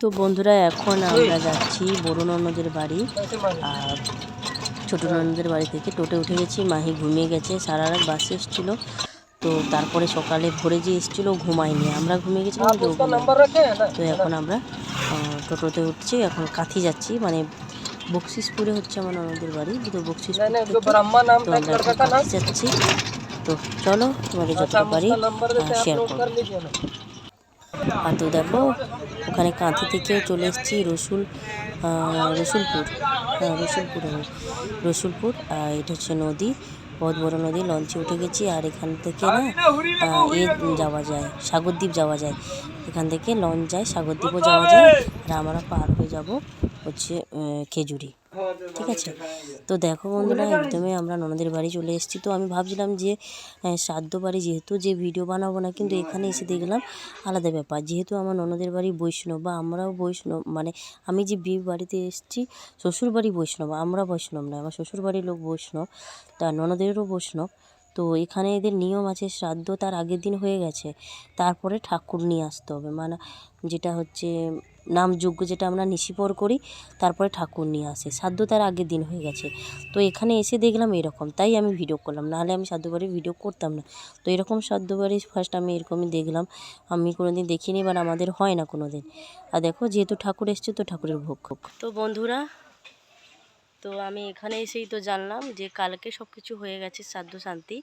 তো বন্ধুরা এখন আমরা যাচ্ছি বড় ননদের বাড়ি। আর ছোটো ননদের বাড়ি থেকে টোটে উঠে গেছি মাহি ঘুমিয়ে গেছে সারা রাত বাসে এসেছিল। তো তারপরে সকালে ভোরে যে এসেছিল ঘুমায়নি। আমরা ঘুমিয়ে গেছিলাম তো এখন আমরা টোটোতে উঠছি এখন কাঁথি যাচ্ছি মানে বকশিসপুরে হচ্ছে আমার ননদের বাড়ি তো বকশিসপুর তো আমরা কাঁথি যাচ্ছি। তো চলো তোমাকে যতটা পারি শেয়ার করব আর তো দেখো, ওখানে কাঁথি থেকে চলে এসেছি রসুল রসুলপুর হ্যাঁ রসুলপুর আমি রসুলপুর, আর এটা হচ্ছে নদী, বহুত বড় নদী, লঞ্চে উঠে গেছি, আর এখান থেকে না এ যাওয়া যায়, সাগরদ্বীপ যাওয়া যায়, এখান থেকে লঞ্চ যায়, সাগরদ্বীপও যাওয়া যায়, আর আমরা পার হয়ে যাব হচ্ছে খেজুরি। ঠিক আছে। তো দেখো বন্ধুরা একদমই আমরা ননদের বাড়ি চলে এসেছি। তো আমি ভাবছিলাম যে শ্রাদ্ধ বাড়ি যেহেতু যে ভিডিও বানাবো না কিন্তু এখানে এসে দেখলাম আলাদা ব্যাপার। যেহেতু আমার ননদের বাড়ি বৈষ্ণব বা আমরাও বৈষ্ণব মানে আমি যে বিয়ে বাড়িতে এসেছি শ্বশুর বাড়ি বৈষ্ণব আমরা বৈষ্ণব নয় আমার শ্বশুর বাড়ির লোক বৈষ্ণব তা ননদেরও বৈষ্ণব। তো এখানে এদের নিয়ম আছে শ্রাদ্ধ তার আগের দিন হয়ে গেছে তারপরে ঠাকুর নিয়ে আসতে হবে। মানে যেটা হচ্ছে নামযজ্ঞ যেটা আমরা নিশিপর করি, তারপরে ঠাকুর নিয়ে আসে। সাধ্য তার আগের দিন হয়ে গেছে। তো এখানে এসে দেখলাম এরকম, তাই আমি ভিডিও করলাম। নাহলে আমি সাধ্যবারে ভিডিও করতাম না। তো এরকম সাধ্যবারে ফার্স্ট আমি এরকমই দেখলাম। আমি কোনো দিন দেখিনি বা আমাদের হয় না কোনো দিন আর দেখো, যেহেতু ঠাকুর এসছে, তো ঠাকুরের ভোগ। তো বন্ধুরা তো আমি এখানে এসেই তো জানলাম যে কালকে সব কিছু হয়ে গেছে শ্রাদ্ধ শান্তি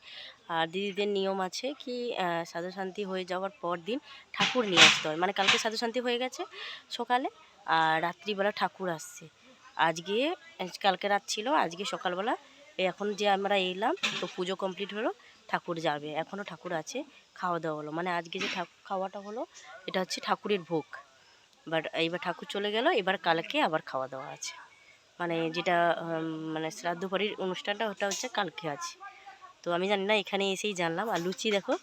আর দিদিদের নিয়ম আছে কি শ্রাদ্ধ শান্তি হয়ে যাওয়ার পর দিন ঠাকুর নিয়ে আসতে হয়। মানে কালকে শ্রাদ্ধ শান্তি হয়ে গেছে সকালে, আর রাত্রিবেলা ঠাকুর আসছে। আজকে, আজ কালকে রাত ছিল, আজকে সকালবেলা এখন যে আমরা এলাম, তো পুজো কমপ্লিট হলো, ঠাকুর যাবে। এখনও ঠাকুর আছে খাওয়া দাওয়া হলো। মানে আজকে যে ঠাকুর খাওয়াটা হলো, এটা হচ্ছে ঠাকুরের ভোগ। বাট এইবার ঠাকুর চলে গেল, এবার কালকে আবার খাওয়া দাওয়া আছে। মানে যেটা মানে শ্রাদ্ধ বাড়ির অনুষ্ঠানটা ওটা হচ্ছে কালকে আছে তো আমি জানি না, এখানে এসেই জানলাম। আর লুচি দেখো,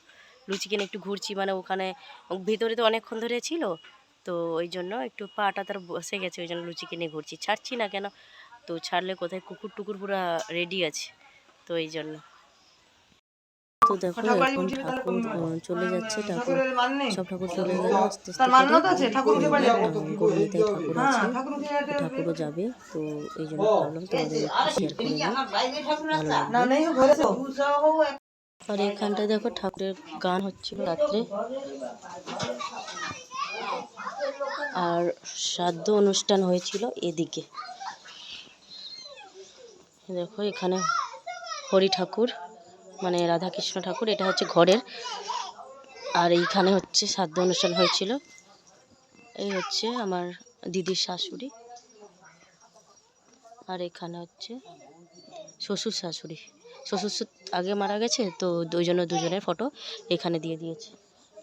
লুচি কিনে একটু ঘুরছি মানে ওখানে ভিতরে তো অনেকক্ষণ ধরে ছিল। তো ওই জন্য একটু পাটা তার বসে গেছে, ওই জন্য লুচি কিনে ঘুরছি। ছাড়ছি না কেন? তো ছাড়লে কোথায়? কুকুর টুকুর পুরো রেডি আছে। তো এই জন্য। তো দেখো এখন ঠাকুর চলে যাচ্ছে ঠাকুর সব ঠাকুর চলে গেল আস্তে আস্তে করে ঠাকুর আছে। ঠাকুরও যাবে তো এই জন্য ভাবলাম তোমাদের শেয়ার করে আর এখানটায় দেখো ঠাকুরের গান হচ্ছিল রাত্রে। আর শ্রাদ্ধ অনুষ্ঠান হয়েছিল এদিকে। দেখো এখানে হরি ঠাকুর। মানে রাধাকৃষ্ণ ঠাকুর, এটা হচ্ছে ঘরের। আর এইখানে হচ্ছে শ্রাদ্ধ অনুষ্ঠান হয়েছিল। এই হচ্ছে আমার দিদির শাশুড়ি। আর এখানে হচ্ছে শ্বশুর শাশুড়ি। শ্বশুর আগে মারা গেছে, তো ওই জন্য দুজনের ফটো এখানে দিয়ে দিয়েছে।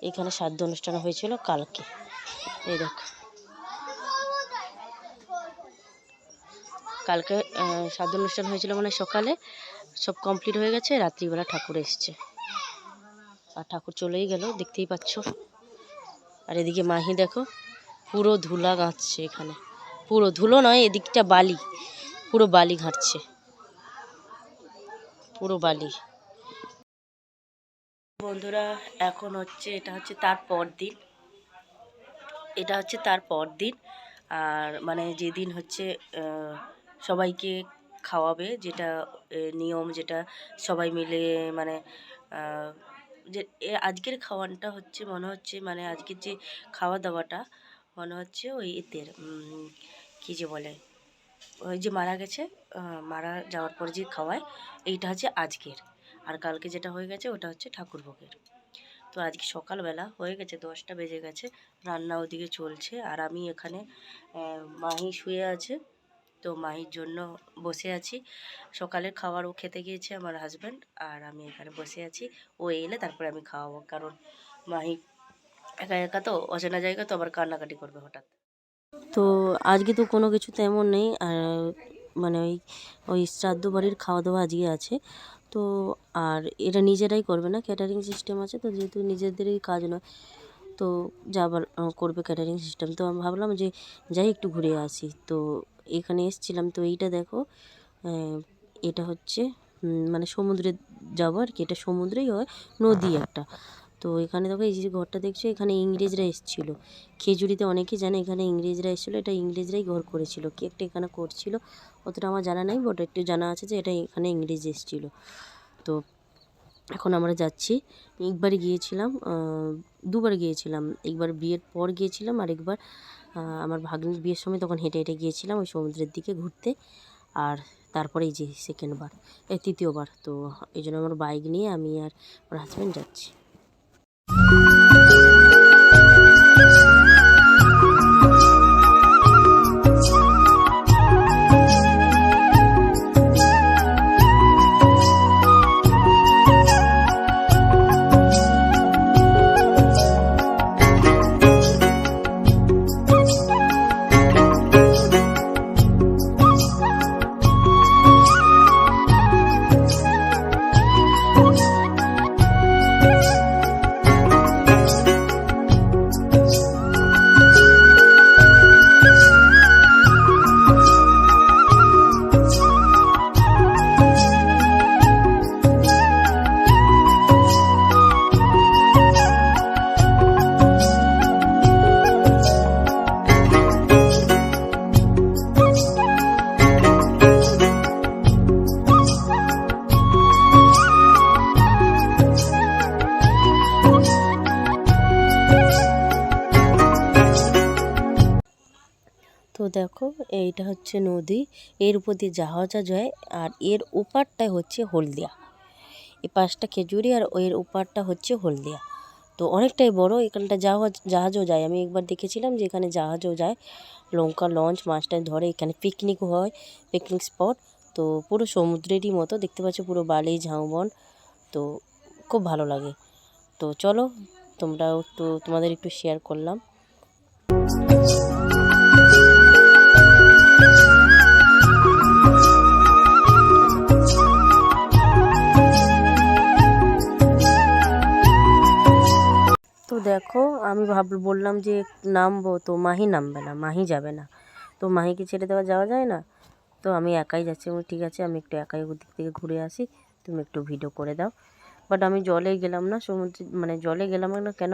এখানে শ্রাদ্ধ অনুষ্ঠান হয়েছিল কালকে। এই দেখো। কালকে শ্রাদ্ধ অনুষ্ঠান হয়েছিল মানে সকালে। সব কমপ্লিট হয়ে গেছে, রাত্রিবেলা ঠাকুর এসছে। আর ঠাকুর চলেই গেল, দেখতেই পাচ্ছ। আর এদিকে মাহি দেখো, পুরো ধুলা গাঁথছে এখানে। পুরো ধুলো নয়, এদিকটা বালি। পুরো বালি ঘাঁটছে। পুরো বালি। বন্ধুরা, এখন হচ্ছে, এটা হচ্ছে তার পর দিন এটা হচ্ছে তার পর দিন আর মানে যেদিন হচ্ছে সবাইকে খাওয়াবে, যেটা নিয়ম যেটা সবাই মিলে মানে যে আজকের খাওয়ানটা হচ্ছে, মনে হচ্ছে মানে আজকের যে খাওয়া দাওয়াটা, মনে হচ্ছে ওই এদের কী যে বলে, ওই যে মারা গেছে মারা যাওয়ার পরে যে খাওয়ায়, এইটা হচ্ছে আজকের। আর কালকে যেটা হয়ে গেছে, ওটা হচ্ছে ঠাকুর ভোগের। তো আজকে সকালবেলা হয়ে গেছে, দশটা বেজে গেছে, রান্না ওদিকে চলছে, আর আমি এখানে মাহি শুয়ে আছে। তো মাহির জন্য বসে আছি। সকালের খাবার ও খেতে গিয়েছে আমার হাজব্যান্ড আর আমি এখানে বসে আছি। ও এলে তারপরে আমি খাওয়াবো কারণ মাহি একা একা তো, অচেনা জায়গা তো, আবার কান্নাকাটি করবে হঠাৎ। তো আজকে তো কোনো কিছু তেমন নেই আর মানে ওই ওই শ্রাদ্ধ বাড়ির খাওয়া দাওয়া আজকে আছে। তো আর এটা নিজেরাই করবে না? ক্যাটারিং সিস্টেম আছে তো যেহেতু নিজেদেরই কাজ নয়, তো যাবার করবে ক্যাটারিং সিস্টেম তো আমি ভাবলাম যে যাই একটু ঘুরে আসি। তো এখানে এসেছিলাম। তো এইটা দেখো এটা হচ্ছে মানে সমুদ্রে যাব আর কি। এটা সমুদ্রেই হয়, নদী একটা। তো এখানে দেখো, এই যে ঘরটা দেখছ, এখানে ইংরেজরা এসেছিল। খেজুরিতে অনেকেই জানে এখানে ইংরেজরা এসেছিল, এটা ইংরেজরাই ঘর করেছিল। কি একটা এখানে করছিল, অতটা আমার জানা নাই বট একটু জানা আছে যে এটা এখানে ইংরেজ এসেছিল। তো এখন আমরা যাচ্ছি। একবার গিয়েছিলাম দুবার গিয়েছিলাম। একবার বিয়ের পর গিয়েছিলাম আর একবার আমার ভাগ্নির বিয়ের সময় তখন হেঁটে হেঁটে গিয়েছিলাম ওই সমুদ্রের দিকে ঘুরতে। আর তারপরে এই যে সেকেন্ডবার এই তৃতীয়বার তো এই জন্য আমার বাইক নিয়ে আমি আর আমার হাজব্যান্ড যাচ্ছি। দেখো, এইটা হচ্ছে নদী। এর উপর দিয়ে জাহাজা যায় আর এর ওপারটাই হচ্ছে হলদিয়া। এই পাশটা খেজুরি আর এর ওপারটা হচ্ছে হলদিয়া। তো অনেকটাই বড়, এখানটা জাহাজ জাহাজও যায়। আমি একবার দেখেছিলাম যে এখানে জাহাজও যায়। লঙ্কা লঞ্চ মাছটাছ ধরে এখানে পিকনিকও হয় পিকনিক স্পট তো পুরো সমুদ্রেরই মতো, দেখতে পাচ্ছ পুরো বালি, ঝাউবন। তো খুব ভালো লাগে। তো চলো, তোমরাও একটু, তোমাদের একটু শেয়ার করলাম। ভাব, বললাম যে নামবো তো মাহি নামবে না, মাহি যাবে না। তো মাহিকে ছেড়ে দেওয়া যাওয়া যায় না? তো আমি একাই যাচ্ছি। আমি ঠিক আছে, আমি একটু একাই ওদিক থেকে ঘুরে আসি, তুমি একটু ভিডিও করে দাও। বাট আমি জলে গেলাম না, সমুদ্রে মানে জলে গেলাম না কেন?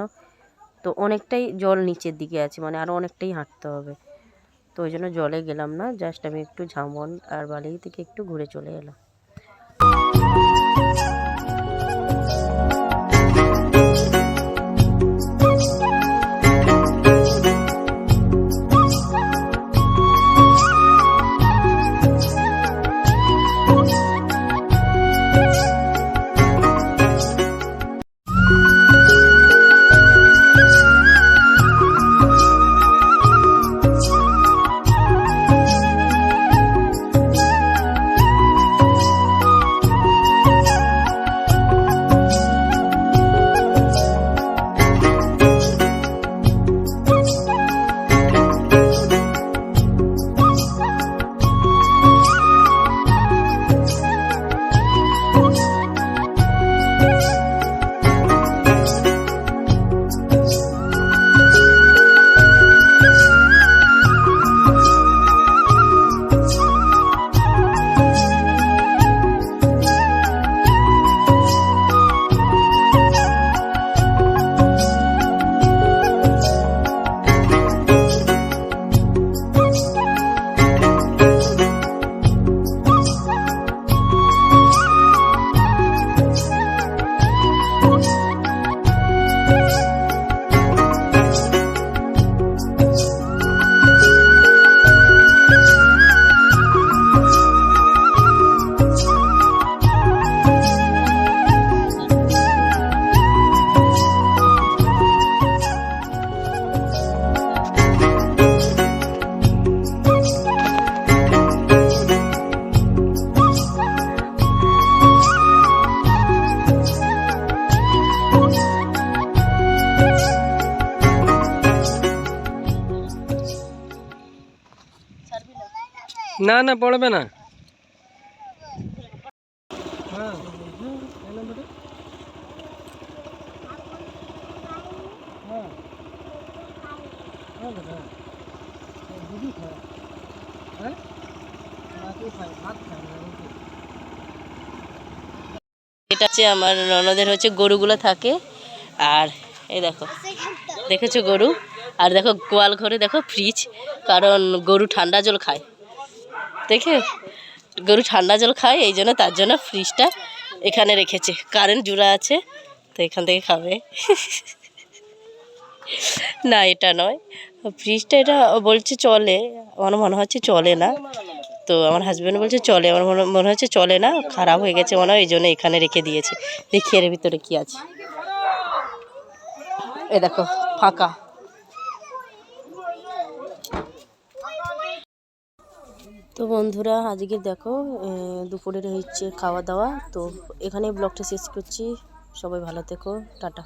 তো অনেকটাই জল নিচের দিকে আছে মানে আরও অনেকটাই হাঁটতে হবে। তো ওই জন্য জলে গেলাম না জাস্ট আমি একটু ঝামন আর বালি থেকে একটু ঘুরে চলে এলাম। না না, পড়বে না। এটা হচ্ছে আমার ননদের হচ্ছে গরুগুলো থাকে। আর এই দেখো, দেখেছ গরু? আর দেখো গোয়াল ঘরে দেখো ফ্রিজ, কারণ গরু ঠান্ডা জল খায়। দেখে গরু ঠান্ডা জল খায়, এই জন্য তার জন্য ফ্রিজটা এখানে রেখেছে। কারেন্ট জুড়া আছে, তো এখান থেকে খাবে। না, এটা নয়। ফ্রিজটা এটা বলছে চলে, আমার মনে হচ্ছে চলে না। তো আমার হাজব্যান্ড বলছে চলে, আমার মনে মনে হচ্ছে চলে না, খারাপ হয়ে গেছে মনে হয়, এই জন্য এখানে রেখে দিয়েছে। দেখি এর ভিতরে কি আছে। এ দেখো, ফাঁকা। তো বন্ধুরা, আজকে দেখো দুপুরের হচ্ছে খাওয়া দাওয়া। তো এখানে ব্লগটা শেষ করছি। সবাই ভালো থেকো। টাটা।